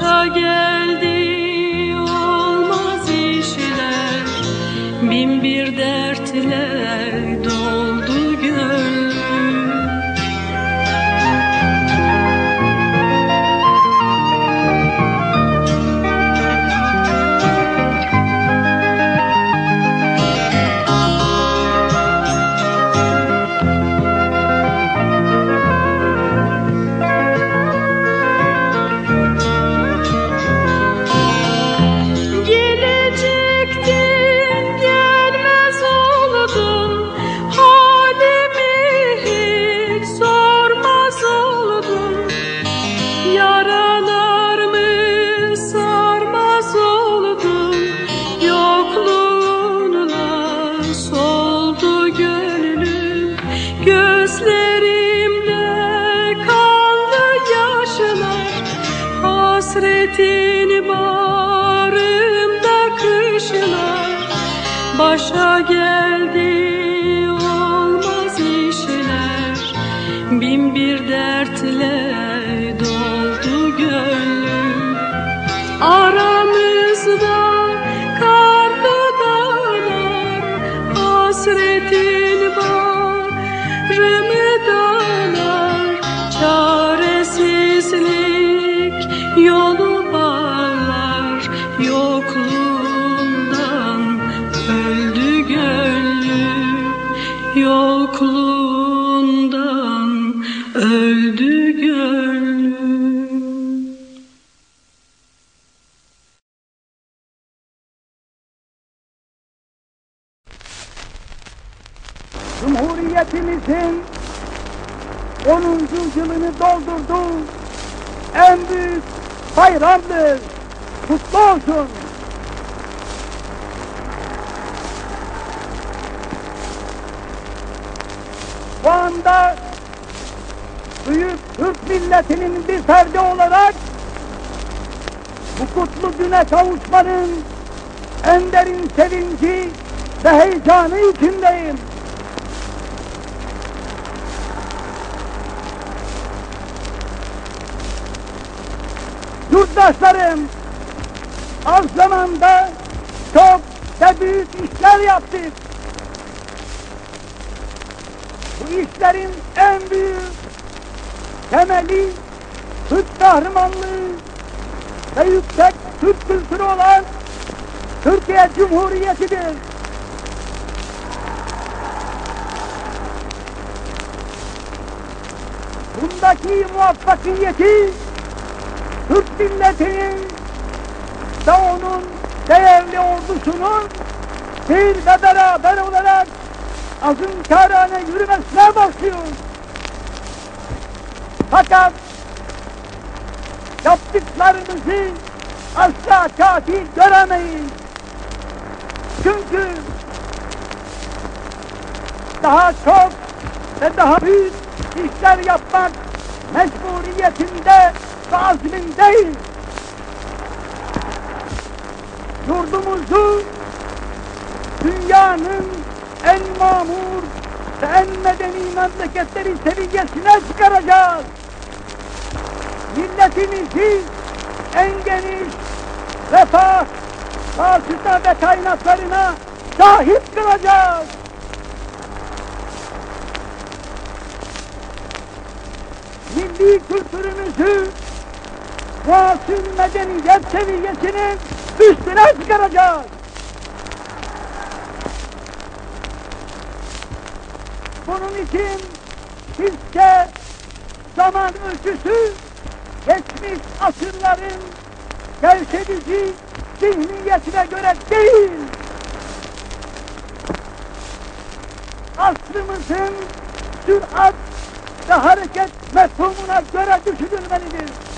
Başa geldi Gözlerimde kanlı yaşlar Hasretin bağrımda Yokluğundan öldü gönlüm Yokluğundan öldü gönlüm Cumhuriyetimizin 10. yılını doldurdu. En büyük bayramdır. Kutlu olsun. Bu anda büyük Türk milletinin bir ferdi olarak bu kutlu güne kavuşmanın en derin sevinci ve heyecanı içindeyim. Yurttaşlarım, az zamanda çok ve büyük işler yaptık. Bu işlerin en büyük temeli Türk kahramanlığı ve yüksek Türk kültürü olan Türkiye Cumhuriyeti'dir. Bundaki muvaffakiyeti Türk milletinin ve onun değerli ordusunun bir beraber olarak azınkârane yürümesine başlıyoruz. Fakat yaptıklarımızı asla katil göremeyiz. Çünkü daha çok ve daha büyük işler yapmak mecburiyetinde ve azmindeyiz. Yurdumuzu dünyanın en mamur ve en medeni memleketleri seviyesine çıkaracağız. milletimizi en geniş refah, vasıta ve kaynaklarına sahip kılacağız. Milli kültürümüzü muasır medeniyet seviyesinin üstüne çıkaracağız. Bunun için bizce zaman ölçüsü geçmiş asırların gevşedici zihniyetine göre değil, asrımızın sürat ve hareket mefhumuna göre düşünülmelidir.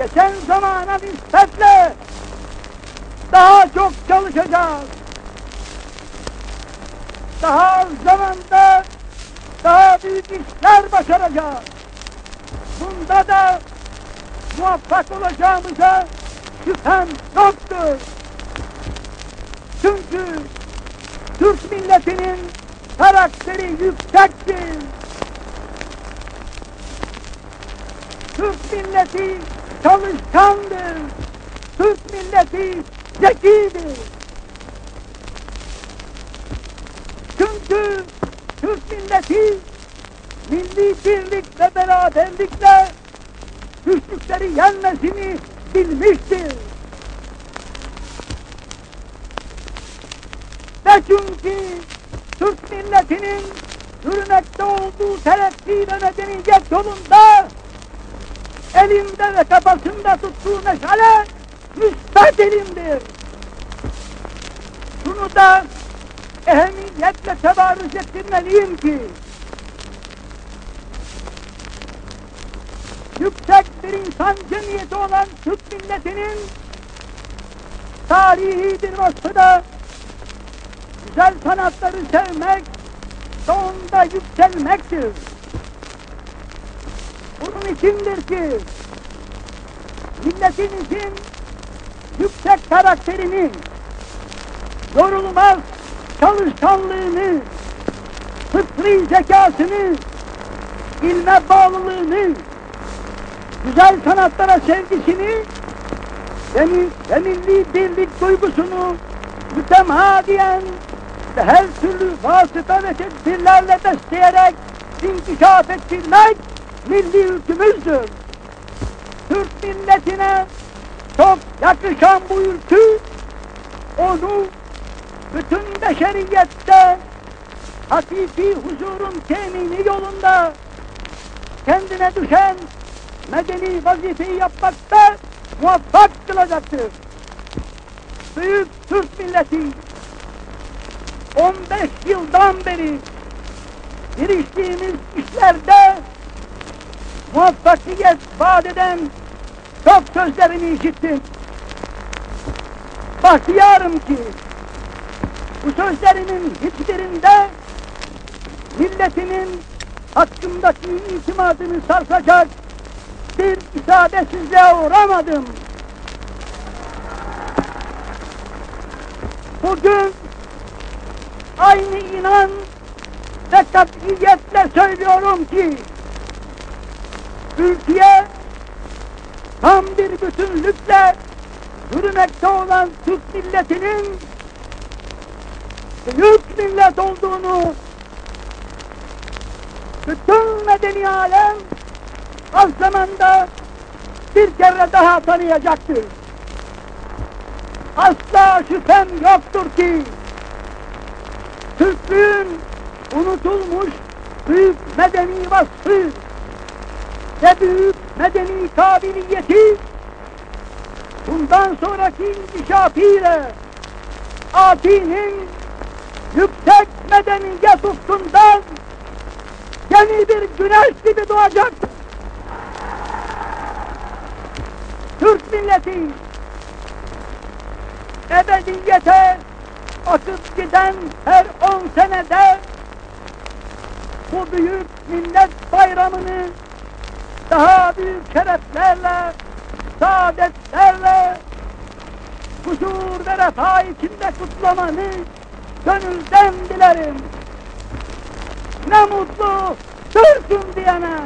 Geçen zamana nispetle daha çok çalışacağız. Daha az zamanda daha büyük işler başaracağız. Bunda da muvaffak olacağımıza şüphem yoktur. Çünkü Türk milletinin karakteri yüksektir. Türk milleti çalışkandır. Türk milleti zekidir. Çünkü Türk milleti milli birlik ve beraberlikle güçlükleri yenmesini bilmiştir. Ve çünkü Türk milletinin yürümekte olduğu terakki ve medeniyet yolunda elinde ve kafasında tuttuğu meşale müsbet elimdir. Şunu da ehemmiyetle tebarüz ettirmeliyim ki yüksek bir insan cemiyeti olan Türk milletinin tarihi bir vasfı da güzel sanatları sevmek onda yükselmektir. Bunun içindir ki milletimizin yüksek karakterini, yorulmaz çalışkanlığını, fıtri zekasını, ilme bağlılığını, güzel sanatlara sevgisini ve, ve milli birlik duygusunu mütemadiyen ve her türlü vasıta ve tedbirlerle besleyerek inkişaf ettirmek milli ülkümüzdür. Türk milletine çok yakışan bu ülkü onu bütün beşeriyette hakiki huzurun temini yolunda kendine düşen medeni vazifeyi yapmakta muvaffak kılacaktır. Büyük Türk milleti 15 yıldan beri giriştiğimiz işlerde muvaffakiyet vaat eden çok sözlerini işittim. Bahtiyarım ki bu sözlerimin hiçbirinde milletimin hakkımdaki itimadını sarsacak bir isabetsizliğe uğramadım. Bugün aynı inan ve katiyetle söylüyorum ki ülkeye tam bir bütünlükle yürümekte olan Türk milletinin büyük millet olduğunu bütün medeni alem az zamanda bir kere daha tanıyacaktır. Asla şüphem yoktur ki Türklüğün unutulmuş büyük medeni vasfı ve büyük medeni kabiliyeti bundan sonraki inkişafıyla Ati'nin yüksek medeniyet ufkundan yeni bir güneş gibi doğacaktır. Türk milleti ebediyete akıp giden her on senede bu büyük millet bayramını daha büyük şereflerle, saadetlerle, huzur ve refah içinde kutlamanı gönülden dilerim. ne mutlu Türk'üm diyene.